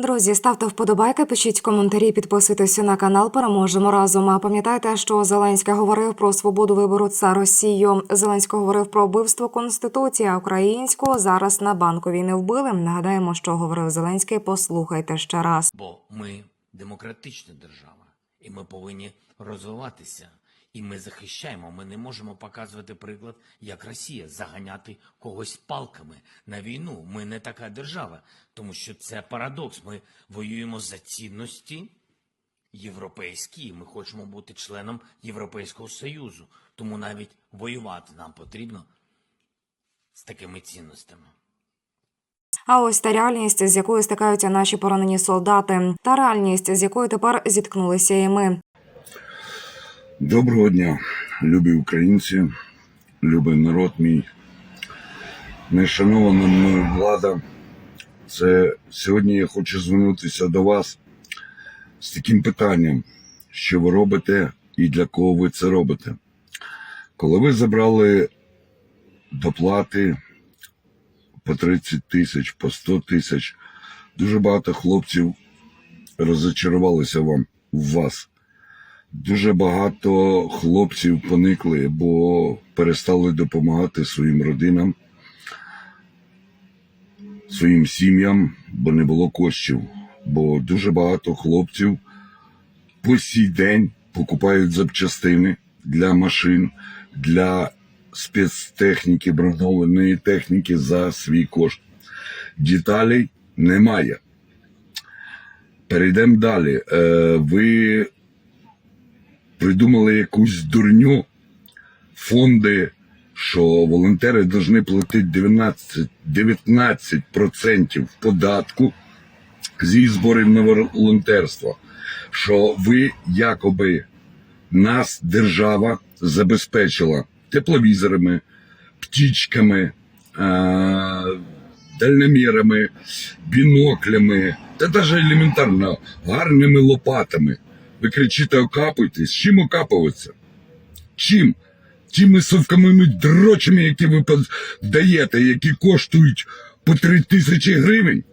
Друзі, ставте вподобайки, пишіть коментарі, підписуйтеся на канал. Переможемо разом. А пам'ятайте, що Зеленський говорив про свободу вибору це Росію. Зеленський говорив про вбивство конституції а українську. Зараз на банковій не вбили. Нагадаємо, що говорив Зеленський. Послухайте ще раз. Бо ми демократична держава, і ми повинні розвиватися. І ми захищаємо. Ми не можемо показувати приклад, як Росія заганяти когось палками на війну. Ми не така держава, тому що це парадокс. Ми воюємо за цінності європейські. Ми хочемо бути членом Європейського Союзу. Тому навіть воювати нам потрібно з такими цінностями. А ось та реальність, з якою стикаються наші поранені солдати, та реальність, з якою тепер зіткнулися і ми. Доброго дня, любі українці, любий народ мій, нешанована мною влада. Це сьогодні я хочу звернутися до вас з таким питанням, що ви робите і для кого ви це робите. Коли ви забрали доплати по 30 тисяч, по 100 тисяч, дуже багато хлопців розочарувалися вам в вас. Дуже багато хлопців поникли, бо перестали допомагати своїм родинам, своїм сім'ям, бо не було коштів. Бо дуже багато хлопців по сій день покупають запчастини для машин, для спецтехніки, бронованої техніки за свій кошт. Деталей немає. Перейдемо далі. Е, ви придумали якусь дурню, фонди, що волонтери повинні платити 19%, 19% податку зі зборів на волонтерство. Що ви якоби нас держава забезпечила тепловізорами, птічками, дальномірами, біноклями та навіть елементарно гарними лопатами. Ви кричите, окапуйтесь. Чим окапуватися? Чим? Тими совками дрочами, які ви даєте, які коштують по три тисячі гривень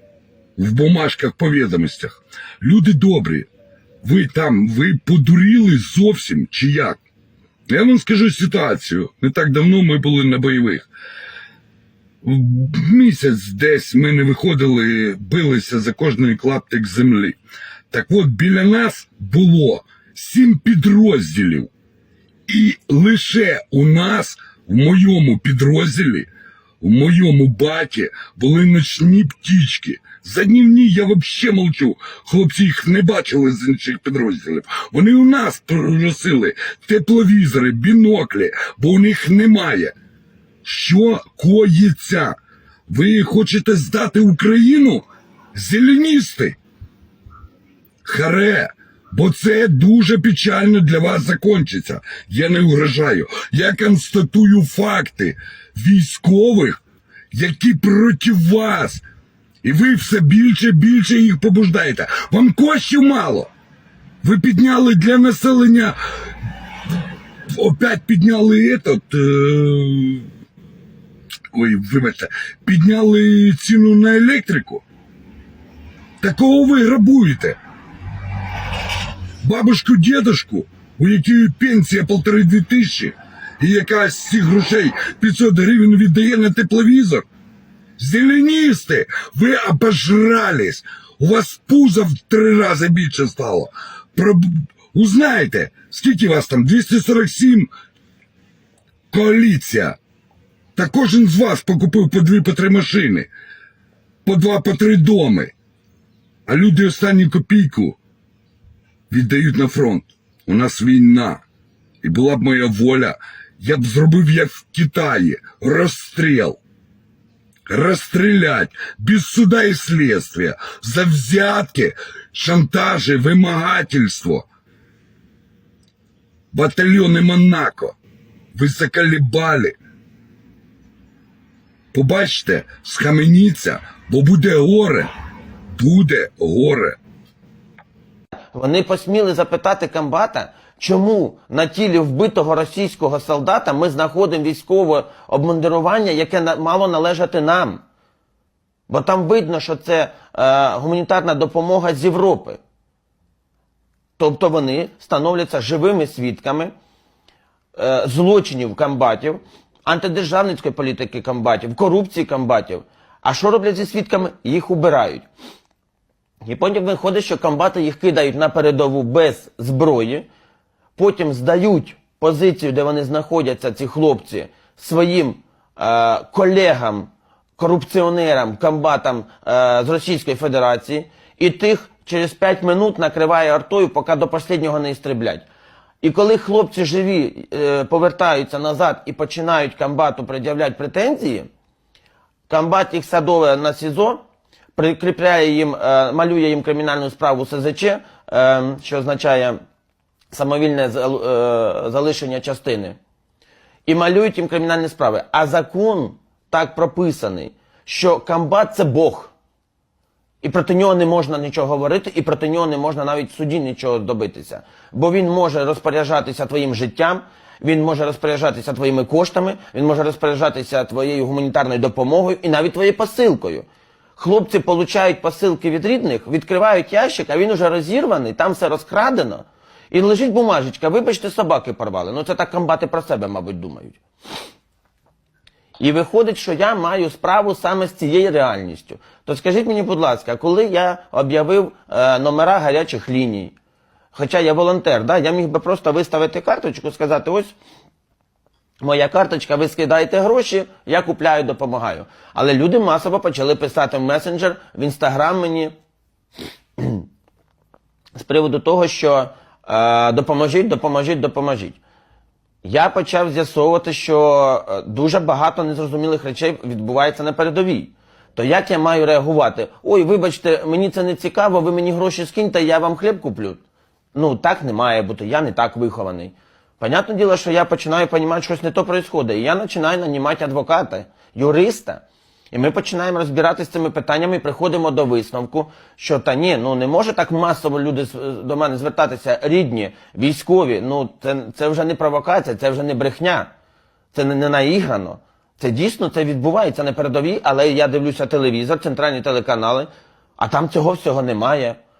в бумажках по відомостях. Люди добрі, ви там, ви подуріли зовсім чи як? Я вам скажу ситуацію. Не так давно ми були на бойових. Місяць десь ми не виходили, билися за кожний клаптик землі. Так от біля нас було сім підрозділів. І лише у нас, в моєму підрозділі, в моєму баті, були ночні птічки. За днівні я взагалі мовчу. Хлопці їх не бачили з інших підрозділів. Вони у нас просили тепловізори, біноклі, бо у них немає. Що коїться? Ви хочете здати Україну? Зеленісти? Харе, бо це дуже печально для вас закончиться. Я не угрожаю. Я констатую факти військових, які проти вас. І ви все більше і більше їх побуждаєте. Вам коштів мало. Ви підняли для населення. Опять підняли этот. Е... Ой, вибачте, підняли ціну на електрику. Такого ви грабуєте бабушку, дедушку, у якої пенсія полтори-дві тисячі, і яка з цих грошей 500 гривень віддає на тепловізор. Зеленісти, ви обожрались. У вас пузо в три рази більше стало. Про... Узнайте, скільки вас там? 247 коаліція. Та кожен з вас покупив по дві по три машини, по два по три доми. А люди останню копійку віддають на фронт. У нас війна. І була б моя воля, я б зробив як в Китаї розстріл. Розстрілять без суда і слідства за взятки, шантажі, вимагательство. Батальйони Монако. Ви заколебали. Побачите, схаменіться, бо буде горе. Буде горе. Вони посміли запитати комбата, чому на тілі вбитого російського солдата ми знаходимо військове обмундирування, яке мало належати нам. Бо там видно, що це е, гуманітарна допомога з Європи. Тобто вони становляться живими свідками е, злочинів комбатів, антидержавницької політики комбатів, корупції комбатів. А що роблять зі свідками? Їх убирають. І потім виходить, що комбати їх кидають на передову без зброї, потім здають позицію, де вони знаходяться, ці хлопці, своїм е, колегам, корупціонерам, комбатам е, з Російської Федерації, і тих через 5 минут накриває артою, поки до останнього не істреблять. І коли хлопці живі е, повертаються назад і починають комбату пред'являти претензії, комбат їх садове на СІЗО, прикріпляє їм, е, малює їм кримінальну справу СЗЧ, е, що означає самовільне е, залишення частини. І малюють їм кримінальні справи. А закон так прописаний, що комбат це Бог. І проти нього не можна нічого говорити, і проти нього не можна навіть в суді нічого добитися. Бо він може розпоряджатися твоїм життям, він може розпоряджатися твоїми коштами, він може розпоряджатися твоєю гуманітарною допомогою і навіть твоєю посилкою. Хлопці получають посилки від рідних, відкривають ящик, а він уже розірваний, там все розкрадено. І лежить бумажечка, вибачте, собаки порвали. Ну це так комбати про себе, мабуть, думають. І виходить, що я маю справу саме з цією реальністю. То скажіть мені, будь ласка, коли я об'явив е, номера гарячих ліній, хоча я волонтер, да, я міг би просто виставити карточку, сказати, ось моя карточка, ви скидаєте гроші, я купляю, допомагаю. Але люди масово почали писати в месенджер, в інстаграм мені з приводу того, що е, допоможіть, допоможіть, допоможіть. Я почав з'ясовувати, що е, дуже багато незрозумілих речей відбувається на передовій. То як я маю реагувати? Ой, вибачте, мені це не цікаво, ви мені гроші скиньте, я вам хліб куплю. Ну, так не має бути, я не так вихований. Понятне діло, що я починаю що щось не то відбувається. І я починаю нанімати адвоката, юриста. І ми починаємо розбиратися з цими питаннями і приходимо до висновку, що та ні, ну не може так масово люди до мене звертатися, рідні, військові. Ну це, це вже не провокація, це вже не брехня, це не, не наіграно. Це дійсно це відбувається на передовій, але я дивлюся телевізор, центральні телеканали, а там цього всього немає.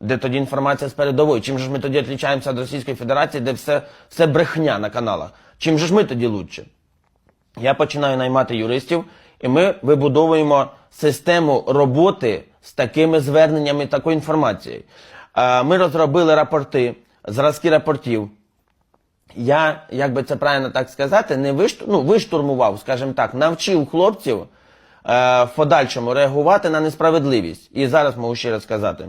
Де тоді інформація з передової? Чим же ж ми тоді відрізняємося від Російської Федерації, де все, все брехня на каналах? Чим же ж ми тоді лучше? Я починаю наймати юристів, і ми вибудовуємо систему роботи з такими зверненнями, такою інформацією. Ми розробили рапорти, зразки рапортів. Я, як би це правильно так сказати, не вишту, ну, виштурмував, скажімо так, навчив хлопців е, в подальшому реагувати на несправедливість. І зараз можу ще раз сказати.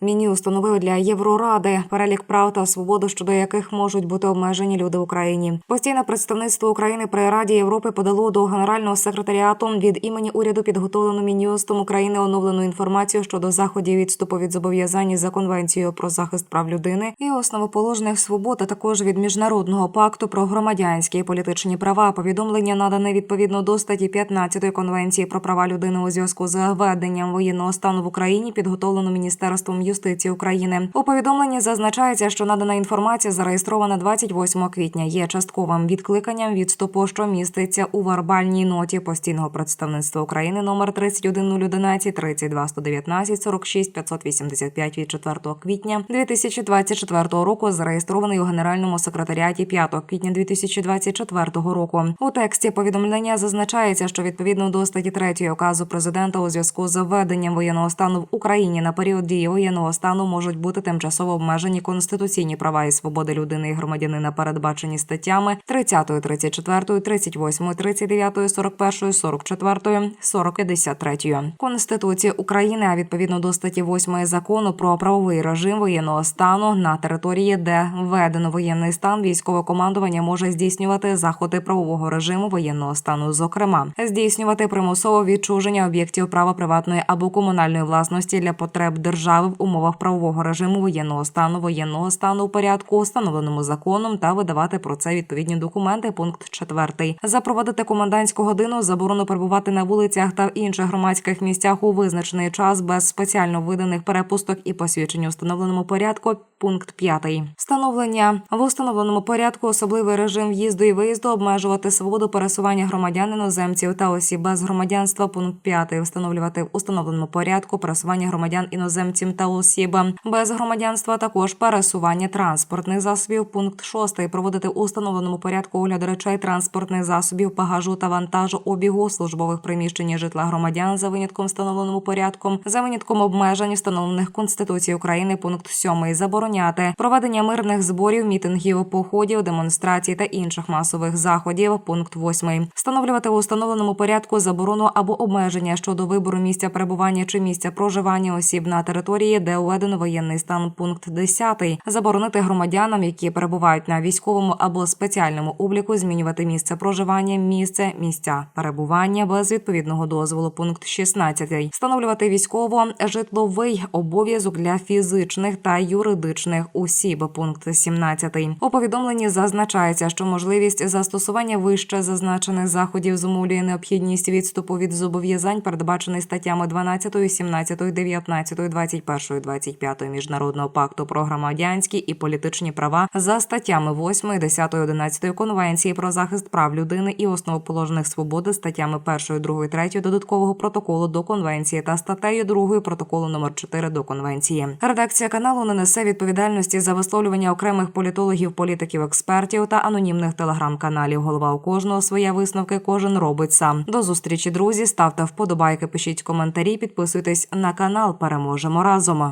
Міні установив для Євроради перелік прав та свободи, щодо яких можуть бути обмежені люди в Україні. Постійне представництво України при Раді Європи подало до генерального секретаріату від імені уряду підготовлену Мін'юстом України оновлену інформацію щодо заходів відступу від зобов'язань за конвенцією про захист прав людини і основоположних свобод, а також від міжнародного пакту про громадянські і політичні права. Повідомлення надане відповідно до статті 15 конвенції про права людини у зв'язку з введенням воєнного стану в Україні, підготовлено міністерством юстиції України. У повідомленні зазначається, що надана інформація зареєстрована 28 квітня. Є частковим відкликанням відступу, що міститься у вербальній ноті постійного представництва України номер 31011 32 119 46 585 від 4 квітня 2024 року, зареєстрований у генеральному секретаріаті 5 квітня 2024 року. У тексті повідомлення зазначається, що відповідно до статті 3 указу президента у зв'язку з введенням воєнного стану в Україні на період дії воєнного стану можуть бути тимчасово обмежені конституційні права і свободи людини і громадянина, передбачені статтями 30, 34, 38, 39, 41, 44, 40, 53 Конституції України, а відповідно до статті 8 закону про правовий режим воєнного стану на території, де введено воєнний стан, військове командування може здійснювати заходи правового режиму воєнного стану, зокрема здійснювати примусове відчуження об'єктів права приватної або комунальної власності для потреб держави в умовах правового режиму воєнного стану, воєнного стану у порядку, встановленому законом, та видавати про це відповідні документи. Пункт 4. запровадити комендантську годину, заборону перебувати на вулицях та в інших громадських місцях у визначений час без спеціально виданих перепусток і посвідчень у встановленому порядку. Пункт 5. Встановлення в установленому порядку особливий режим в'їзду і виїзду обмежувати свободу пересування громадян іноземців та осіб без громадянства. Пункт 5. Встановлювати в установленому порядку пересування громадян іноземців та осіб без громадянства. Також пересування транспортних засобів. Пункт 6. Проводити в установленому порядку огляд речей транспортних засобів, багажу та вантажу обігу службових приміщень житла громадян за винятком встановленому порядком, за винятком обмежень, встановлених Конституцією України. Пункт 7. Забороняти проведення мирних зборів, мітингів, походів, демонстрацій та інших масових заходів. Пункт 8. Встановлювати в установленому порядку заборону або обмеження щодо вибору місця перебування чи місця проживання осіб на території, де введено воєнний стан. Пункт 10. Заборонити громадянам, які перебувають на військовому або спеціальному обліку, змінювати місце проживання, місце, місця перебування без відповідного дозволу. Пункт 16. Встановлювати військово-житловий обов'язок для фізичних та юридичних осіб. Пункт 17. У повідомленні зазначається, що можливість застосування вище зазначених заходів зумовлює необхідність відступу від зобов'язань, передбачених статтями 12, 17, 19, 21, 25 міжнародного пакту про громадянські і політичні права за статтями 8, 10, 11 Конвенції про захист прав людини і основоположних свобод, статтями 1, 2, 3 додаткового протоколу до конвенції та статтею 2 протоколу номер 4 до конвенції. Редакція каналу не несе відповідальності за висловлювання окремих політологів, політиків, експертів та анонімних телеграм-каналів. Голова у кожного своя висновки, кожен робить сам. До зустрічі, друзі. Ставте вподобайки, пишіть коментарі, підписуйтесь на канал. Переможемо разом.